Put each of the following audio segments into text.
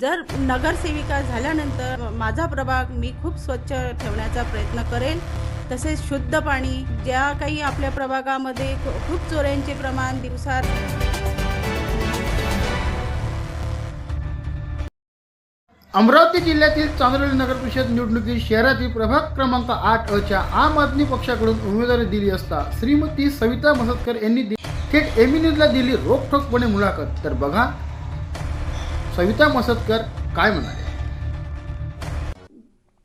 जर नगरसेविका झाल्यानंतर माझा प्रभाग मी खूप स्वच्छ ठेवण्याचा प्रयत्न करेल तसेच शुद्ध पाणी ज्या काही आपल्या प्रभागामध्ये खूप चोऱ्यांचे प्रमाण दिवसात अमरावती जिल्ह्यातील चांदोली नगर परिषद निवडणुकीत शहरातील प्रभाग क्रमांक आठ अच्या आम आदमी पक्षाकडून उमेदवारी दिली असता श्रीमती सविता मसतकर यांनी थेट एमी दिली रोखठोकपणे मुलाखत. तर बघा सविता मसतकर काय म्हणाले?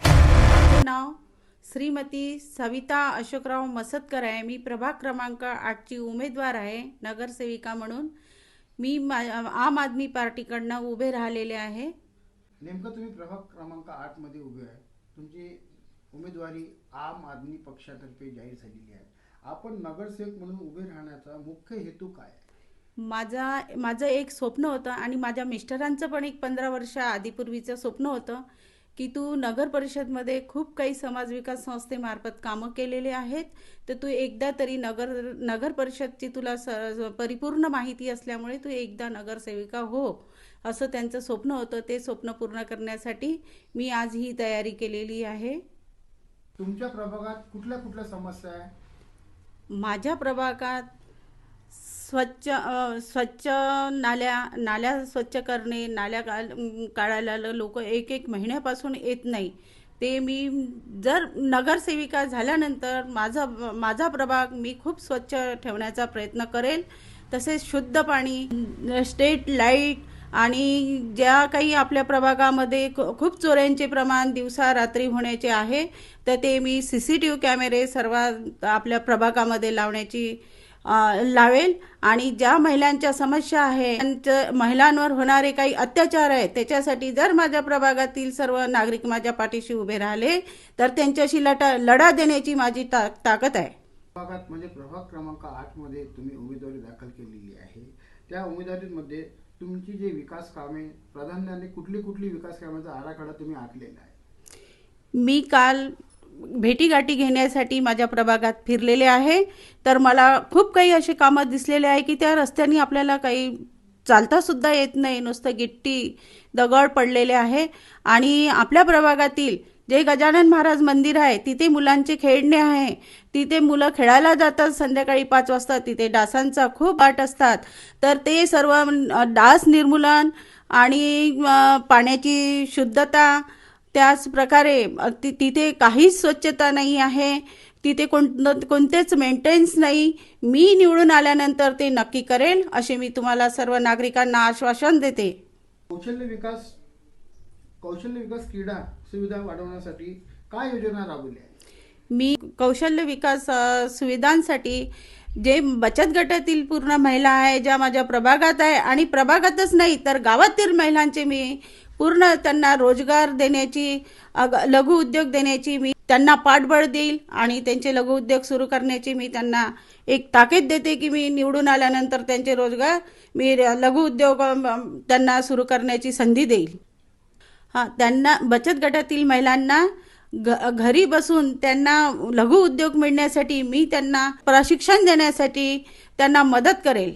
माझे नाव श्रीमती सविता अशोकराव मसतकर आहे. मी प्रभाग क्रमांक आठची उमेदवार आहे नगरसेविका म्हणून. मी मा आम आदमी पार्टीकडनं उभे राहिलेले आहे. नेमकं तुम्ही प्रभाग क्रमांक आठमध्ये उभे आहे. तुमची उमेदवारी आम आदमी पक्षातर्फे जाहीर झालेली आहे. आपण नगरसेवक म्हणून उभे राहण्याचा मुख्य हेतू काय आहे? माझा माझं एक स्वप्न होतं आणि माझ्या मिस्टरांचं पण एक पंधरा वर्ष आधीपूर्वीचं स्वप्न होतं की तू नगर परिषदमध्ये खूप काही समाज विकास संस्थेमार्फत कामं केलेले आहेत तर तू एकदा तरी नगर नगर परिषदची तुला स परिपूर्ण माहिती असल्यामुळे तू एकदा नगरसेविका हो असं त्यांचं स्वप्न होतं. ते स्वप्न पूर्ण करण्यासाठी मी आज ही तयारी केलेली आहे. तुमच्या प्रभागात कुठल्या कुठल्या समस्या आहे? माझ्या प्रभागात स्वच्छ स्वच्छ नाल्या नाल्या स्वच्छ करणे नाल्या काढ काढायला लोक एक एक महिन्यापासून येत नाही. ते मी जर नगरसेविका झाल्यानंतर माझा माझा प्रभाग मी खूप स्वच्छ ठेवण्याचा प्रयत्न करेल. तसेच शुद्ध पाणी स्टेट लाइट आणि ज्या काही आपल्या प्रभागामध्ये खूप चोऱ्यांचे प्रमाण दिवसा रात्री होण्याचे आहे तर ते मी सी सी टी व्ही कॅमेरे सर्व आपल्या प्रभागामध्ये लावण्याची लावेल. आणि ज्या महिलांच्या समस्या आहे महिलांवर होणारे काही अत्याचार आहे त्याच्यासाठी जर माझ्या प्रभागातील सर्व नागरिक माझ्या पाठीशी उभे राहिले तर त्यांच्याशी लटा लढा देण्याची माझी ता ताकद आहे. प्रभागात म्हणजे प्रभाग क्रमांक आठमध्ये तुम्ही उमेदवारी दाखल केलेली आहे. त्या उमेदवारीमध्ये तुमची जे विकास कामे प्राधान्याने कुठली कुठली विकास कामाचा आराखडा तुम्ही आखलेला आहे? मी काल भेटीगाठी घेण्यासाठी माझ्या प्रभागात फिरलेले आहे. तर मला खूप काही असे कामं दिसलेले आहे की त्या रस्त्याने आपल्याला काही चालतासुद्धा येत नाही. नुसतं गिट्टी दगड पडलेले आहे. आणि आपल्या प्रभागातील जे गजानन महाराज मंदिर आहे तिथे मुलांचे खेळणे आहे. तिथे मुलं खेळायला जातात संध्याकाळी पाच वाजता. तिथे डासांचा खूप वाट असतात. तर ते सर्व डास निर्मूलन आणि पाण्याची शुद्धता त्याच प्रकारे अ, ति तिथे काहीच स्वच्छता नाही आहे तिथे कोण कोणतेच मेंटेन्स नाही. मी निवडून आल्यानंतर ते नक्की करेल असे मी तुम्हाला सर्व नागरिकांना आश्वासन देते. कौशल्य विकास कौशल्य विकास क्रीडा सुविधा वाढवण्यासाठी काय योजना राबवली आहे? मी कौशल्य विकास सुविधांसाठी जे बचत गटातील पूर्ण महिला आहे ज्या माझ्या प्रभागात आहे आणि प्रभागातच नाही तर गावातील महिलांचे मी पूर्ण त्यांना रोजगार देण्याची लघु उद्योग देण्याची मी त्यांना पाठबळ देईल आणि त्यांचे लघु उद्योग सुरू करण्याची मी त्यांना एक ताकीद देते की मी निवडून आल्यानंतर त्यांचे रोजगार मी लघु उद्योग त्यांना सुरू करण्याची संधी देईल. हां त्यांना बचत गटातील महिलांना घ- घरी बसून त्यांना लघु उद्योग मिळण्यासाठी मी त्यांना प्रशिक्षण देण्यासाठी त्यांना मदत करेल.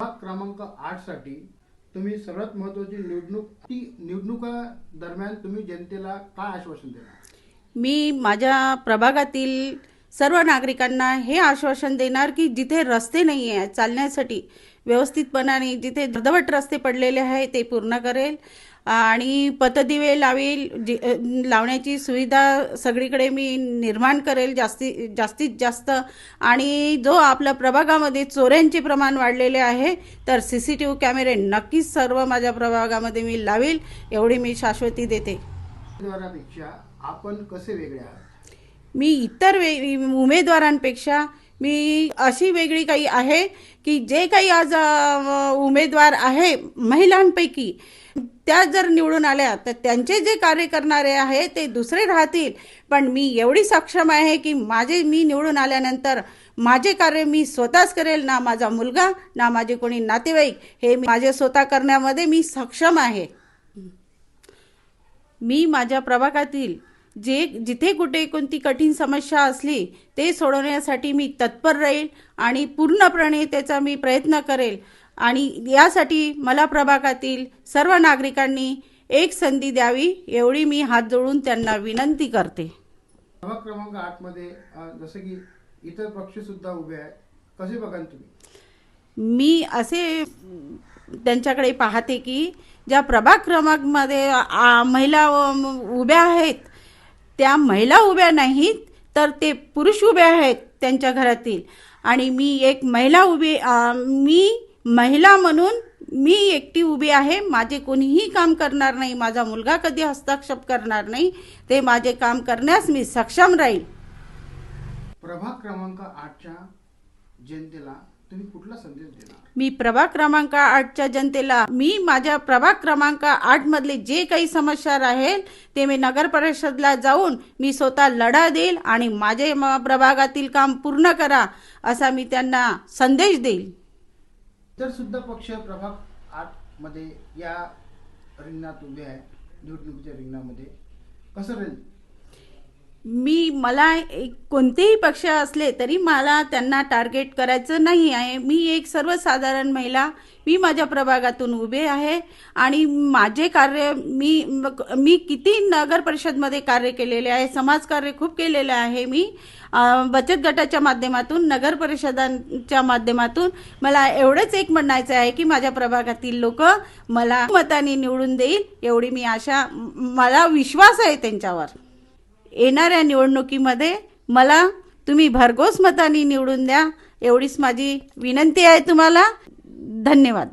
क्रमांक आठसाठी तुम्ही सर्वात महत्वाची निवडणूक ती निवडणुका दरम्यान तुम्ही जनतेला काय आश्वासन देणार? मी माझ्या प्रभागातील सर्व नागरिकांना हे आश्वासन देणार की जिथे रस्ते नाही आहे चालण्यासाठी व्यवस्थितपणाने जिथे अर्धवट रस्ते पडलेले आहे ते पूर्ण करेल. आणि पतदिवे लावेल लावण्याची सुविधा सगळीकडे मी निर्माण करेल जास्ती जास्तीत जास्त. आणि जो आपल्या प्रभागामध्ये चोऱ्यांचे प्रमाण वाढलेले आहे तर सी सी टी व्ही कॅमेरे नक्कीच सर्व माझ्या प्रभागामध्ये मी लावेल एवढी मी शाश्वती देते. आपण कसे वेगळे आहात? मी इतर वे उमेदवारांपेक्षा मी अशी वेगळी काही आहे की जे काही आज उमेदवार आहे महिलांपैकी त्या जर निवडून आल्या तर त्यांचे जे कार्य करणारे आहे ते दुसरे राहतील. पण मी एवढी सक्षम आहे की माझे मी निवडून आल्यानंतर माझे कार्य मी स्वतःच करेल ना माझा मुलगा ना माझे कोणी नातेवाईक. हे मी माझे स्वतः करण्यामध्ये मी सक्षम आहे. मी माझ्या प्रभागातील जे जिथे कुठे कोणती कठीण समस्या असली ते सोडवण्यासाठी मी तत्पर राहील आणि पूर्णपणे त्याचा मी प्रयत्न करेल. आणि यासाठी मला प्रभागातील सर्व नागरिकांनी एक संधी द्यावी एवढी मी हात जोडून त्यांना विनंती करते. प्रभाग क्रमांक आठमध्ये अ, जसं की इतर पक्ष सुद्धा उभे आहेत. कसे बघाल तुम्ही? मी असे त्यांच्याकडे पाहते की ज्या प्रभाग क्रमांकमध्ये महिला उभ्या आहेत त्या महिला उभ्या नाहीत तर ते पुरुष उभे आहेत त्यांच्या घरातील. आणि मी एक महिला उभी मी महिला म्हणून मी एकटी उभी आहे. माझे कोणीही काम करणार नाही. माझा मुलगा कधी हस्तक्षेप करणार नाही. ते माझे काम करण्यास मी सक्षम राहील. प्रभाग क्रमांक आठच्या जनतेला तुम्ही कुठला संदेश देणार? मी प्रभाग क्रमांक आठच्या जनतेला मी माझ्या प्रभाग क्रमांक आठ मधले जे काही समस्या राहील ते मी नगर परिषदला जाऊन मी स्वतः लढा देईल आणि माझे म- प्रभागातील काम पूर्ण करा असा मी त्यांना संदेश देईल. इतर सुद्धा पक्ष प्रभाग आठमध्ये या रिंगणात उभे आहे निवडणुकीच्या रिंगणामध्ये. कसं राहील? मी मला एक कोणतेही पक्ष असले तरी मला त्यांना टार्गेट करायचं नाही आहे. मी एक सर्वसाधारण महिला मी माझ्या प्रभागातून उभे आहे आणि माझे कार्य मी मी किती नगर परिषदमध्ये कार्य केलेले आहे समाजकार्य खूप केलेलं आहे. मी बचत गटाच्या माध्यमातून नगर परिषदांच्या माध्यमातून मला एवढंच एक म्हणायचं आहे की माझ्या प्रभागातील लोक मला मताने निवडून देईल एवढी मी आशा मला विश्वास आहे त्यांच्यावर. येणाऱ्या निवडणुकीमध्ये मला तुम्ही भरघोस मताने निवडून द्या. एवढीच माझी विनंती आहे तुम्हाला. धन्यवाद.